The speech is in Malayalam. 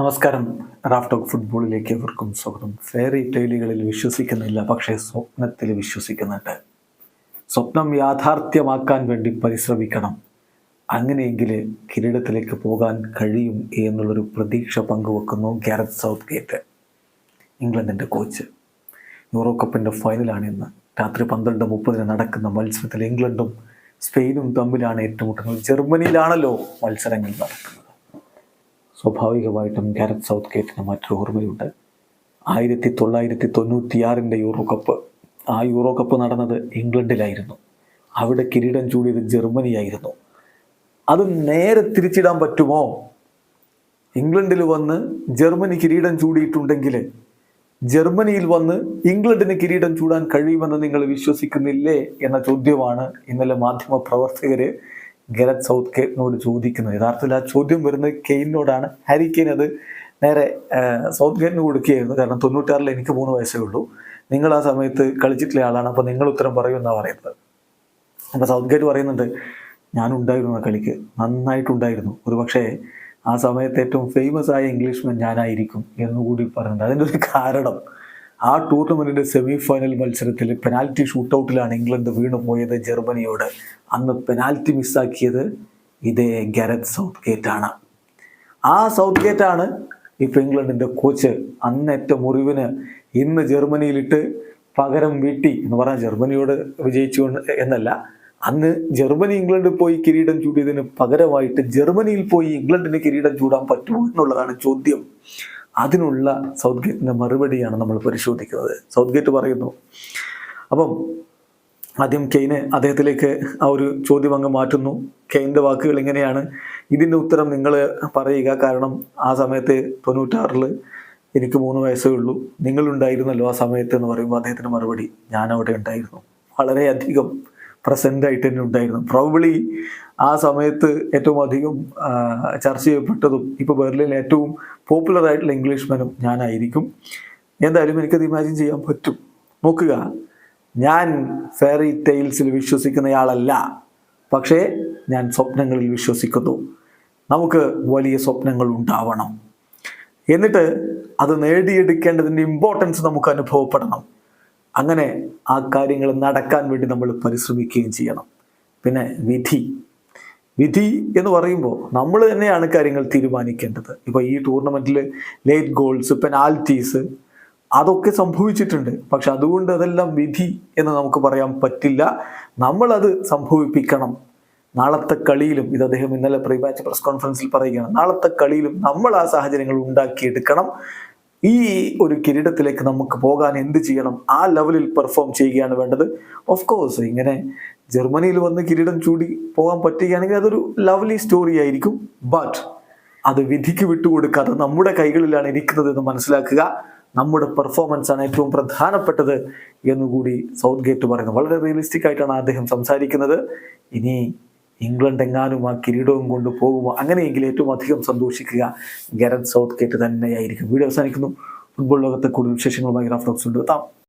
നമസ്കാരം. റാഫ് ടോക്ക് ഫുട്ബോളിലേക്ക് എവർക്കും സ്വാഗതം. ഫെയറി ടൈലുകളിൽ വിശ്വസിക്കുന്നില്ല പക്ഷേ സ്വപ്നത്തിൽ വിശ്വസിക്കുന്നുണ്ട്. സ്വപ്നം യാഥാർത്ഥ്യമാക്കാൻ വേണ്ടി പരിശ്രമിക്കണം. അങ്ങനെയെങ്കിൽ കിരീടത്തിലേക്ക് പോകാൻ കഴിയും എന്നുള്ളൊരു പ്രതീക്ഷ പങ്കുവെക്കുന്നു ഗാരറ്റ് സൗത്ത് ഗേറ്റ് ഇംഗ്ലണ്ടിന്റെ കോച്ച്. യൂറോ കപ്പിന്റെ ഫൈനലാണ് ഇന്ന്. രാത്രി പന്ത്രണ്ട് മുപ്പതിന് നടക്കുന്ന മത്സരത്തിൽ ഇംഗ്ലണ്ടും സ്പെയിനും തമ്മിലാണ് ഏറ്റുമുട്ടുന്നത്. ജർമ്മനിയിലാണല്ലോ മത്സരങ്ങൾ നടക്കുന്നത്. സ്വാഭാവികമായിട്ടും ഗാരറ്റ് സൗത്ത് ഗേറ്റിന് മറ്റൊരു ഓർമ്മയുണ്ട്. ആയിരത്തി തൊള്ളായിരത്തി തൊണ്ണൂറ്റിയാറിന്റെ യൂറോ കപ്പ്. ആ യൂറോ കപ്പ് നടന്നത് ഇംഗ്ലണ്ടിലായിരുന്നു. അവിടെ കിരീടം ചൂടിയത് ജർമ്മനിയായിരുന്നു. അത് നേരെ തിരിച്ചിടാൻ പറ്റുമോ? ഇംഗ്ലണ്ടിൽ വന്ന് ജർമ്മനി കിരീടം ചൂടിയിട്ടുണ്ടെങ്കിൽ ജർമ്മനിയിൽ വന്ന് ഇംഗ്ലണ്ടിന് കിരീടം ചൂടാൻ കഴിയുമെന്ന് നിങ്ങൾ വിശ്വസിക്കുന്നില്ലേ എന്ന ചോദ്യമാണ് ഇന്നലെ മാധ്യമ പ്രവർത്തകര് ഗരത് സൗത്ത് ഗേറ്റിനോട് ചോദിക്കുന്നത്. യഥാർത്ഥത്തിൽ ആ ചോദ്യം വരുന്നത് കെയിനോടാണ് ഹാരി കെയിൻ അത് നേരെ സൗത്ത് ഗേറ്റിന് കൊടുക്കുകയായിരുന്നു. കാരണം തൊണ്ണൂറ്റാറിൽ എനിക്ക് മൂന്ന് വയസ്സേ ഉള്ളൂ. നിങ്ങൾ ആ സമയത്ത് കളിച്ചിട്ടുള്ള ആളാണ്. അപ്പോൾ നിങ്ങൾ ഉത്തരം പറയുമെന്നാണ് പറയുന്നത്. അപ്പോൾ സൗത്ത് ഗേറ്റ് പറയുന്നുണ്ട് ഞാനുണ്ടായിരുന്നു ആ കളിക്ക്. നന്നായിട്ടുണ്ടായിരുന്നു. ഒരു പക്ഷേ ആ സമയത്ത് ഏറ്റവും ഫേമസ് ആയ ഇംഗ്ലീഷ്മാൻ ഞാനായിരിക്കും എന്നുകൂടി പറയുന്നുണ്ട് അതിന്റെ ഒരു കാരണം ആ ടൂർണമെന്റിന്റെ സെമി ഫൈനൽ മത്സരത്തിൽ പെനാൽറ്റി ഷൂട്ടൗട്ടിലാണ് ഇംഗ്ലണ്ട് വീണു പോയത് ജർമ്മനിയോട്. അന്ന് പെനാൽറ്റി മിസ്സാക്കിയത് ഇതേ ഗരത് സൗത്ത് ഗേറ്റാണ് ആ സൗത്ത് ഗേറ്റാണ് ഇപ്പോൾ ഇംഗ്ലണ്ടിന്റെ കോച്ച് അന്നേറ്റ മുറിവിന് ഇന്ന് ജർമ്മനിയിലിട്ട് പകരം വീട്ടി എന്ന് പറഞ്ഞാൽ ജർമ്മനിയോട് വിജയിച്ചു എന്നല്ല. അന്ന് ജർമ്മനി ഇംഗ്ലണ്ട് പോയി കിരീടം ചൂടിയതിന് പകരമായിട്ട് ജർമ്മനിയിൽ പോയി ഇംഗ്ലണ്ടിന് കിരീടം ചൂടാൻ പറ്റുമോ എന്നുള്ളതാണ് ചോദ്യം. അതിനുള്ള സൗത്ത് ഗേറ്റിന്റെ മറുപടിയാണ് നമ്മൾ പരിശോധിക്കുന്നത്. സൗത്ത് ഗേറ്റ് പറയുന്നു അപ്പം ആദ്യം കെയ്നെ അദ്ദേഹത്തിലേക്ക് ആ ഒരു ചോദ്യം അങ്ങ് മാറ്റുന്നു. കെയ്ന്റെ വാക്കുകൾ ഇങ്ങനെയാണ്. ഇതിന്റെ ഉത്തരം നിങ്ങൾ പറയുക. കാരണം ആ സമയത്ത് തൊണ്ണൂറ്റാറിൽ എനിക്ക് മൂന്ന് വയസ്സേ ഉള്ളൂ. നിങ്ങളുണ്ടായിരുന്നല്ലോ ആ സമയത്ത് എന്ന് പറയുമ്പോൾ അദ്ദേഹത്തിന് മറുപടി ഞാൻ അവിടെ ഉണ്ടായിരുന്നു. വളരെയധികം പ്രസന്റ് ആയിട്ട് തന്നെ ഉണ്ടായിരുന്നു. പ്രോബിളി ആ സമയത്ത് ഏറ്റവും അധികം ചർച്ച ചെയ്യപ്പെട്ടതും ഇപ്പോൾ ബെർലിൻ ഏറ്റവും പോപ്പുലർ ആയിട്ടുള്ള ഇംഗ്ലീഷ്മാനും ഞാനായിരിക്കും. എന്തായാലും എനിക്കത് ഇമാജിൻ ചെയ്യാൻ പറ്റും. നോക്കുക ഞാൻ ഫെയറി ടെയിൽസിൽ വിശ്വസിക്കുന്നയാളല്ല പക്ഷേ ഞാൻ സ്വപ്നങ്ങളിൽ വിശ്വസിക്കുന്നു. നമുക്ക് വലിയ സ്വപ്നങ്ങൾ ഉണ്ടാവണം. എന്നിട്ട് അത് നേടിയെടുക്കേണ്ടതിന്റെ ഇമ്പോർട്ടൻസ് നമുക്ക് അനുഭവപ്പെടണം. അങ്ങനെ ആ കാര്യങ്ങൾ നടക്കാൻ വേണ്ടി നമ്മൾ പരിശ്രമിക്കുകയും ചെയ്യണം. പിന്നെ വിധി. വിധി എന്ന് പറയുമ്പോൾ നമ്മൾ തന്നെയാണ് കാര്യങ്ങൾ തീരുമാനിക്കേണ്ടത്. ഇപ്പോൾ ഈ ടൂർണമെന്റിൽ ലേറ്റ് ഗോൾസ് പെനാൽറ്റീസ് അതൊക്കെ സംഭവിച്ചിട്ടുണ്ട്. പക്ഷെ അതുകൊണ്ട് അതെല്ലാം വിധി എന്ന് നമുക്ക് പറയാൻ പറ്റില്ല. നമ്മളത് സംഭവിപ്പിക്കണം. നാളത്തെ കളിയിലും ഇത് അദ്ദേഹം ഇന്നലെ പ്രീ മാച്ച് പ്രസ് കോൺഫറൻസിൽ പറയുകയാണ് നാളത്തെ കളിയിലും നമ്മൾ ആ സാഹചര്യങ്ങൾ ഉണ്ടാക്കിയെടുക്കണം. ഈ ഒരു കിരീടത്തിലേക്ക് നമുക്ക് പോകാൻ എന്ത് ചെയ്യണം? ആ ലെവലിൽ പെർഫോം ചെയ്യുകയാണ് വേണ്ടത്. ഓഫ് കോഴ്സ് ഇങ്ങനെ ജർമ്മനിയിൽ വന്ന് കിരീടം ചൂടി പോകാൻ പറ്റുകയാണെങ്കിൽ അതൊരു ലവ്ലി സ്റ്റോറി ആയിരിക്കും. ബട്ട് അത് വിധിക്ക് വിട്ടുകൊടുക്കാതെ നമ്മുടെ കൈകളിലാണ് ഇരിക്കുന്നത് എന്ന് മനസ്സിലാക്കുക. നമ്മുടെ പെർഫോമൻസ് ആണ് ഏറ്റവും പ്രധാനപ്പെട്ടത് എന്നുകൂടി സൗത്ത് ഗേറ്റ് പറയുന്നത് വളരെ റിയലിസ്റ്റിക് ആയിട്ടാണ് അദ്ദേഹം സംസാരിക്കുന്നത്. ഇനി ഇംഗ്ലണ്ട് എങ്ങാനും ആ കിരീടവും കൊണ്ട് പോകുമോ? അങ്ങനെയെങ്കിൽ ഏറ്റവും അധികം സന്തോഷിക്കുക ഗരത് സൗത്ത് കേട്ട് തന്നെയായിരിക്കും. വീഡിയോ അവസാനിക്കുന്നു. ഫുട്ബോൾ ലോകത്തെ കൂടുതൽ വിശേഷങ്ങളുമായി റാഫ്റ്റോക്സ് ഉണ്ട്. എത്താം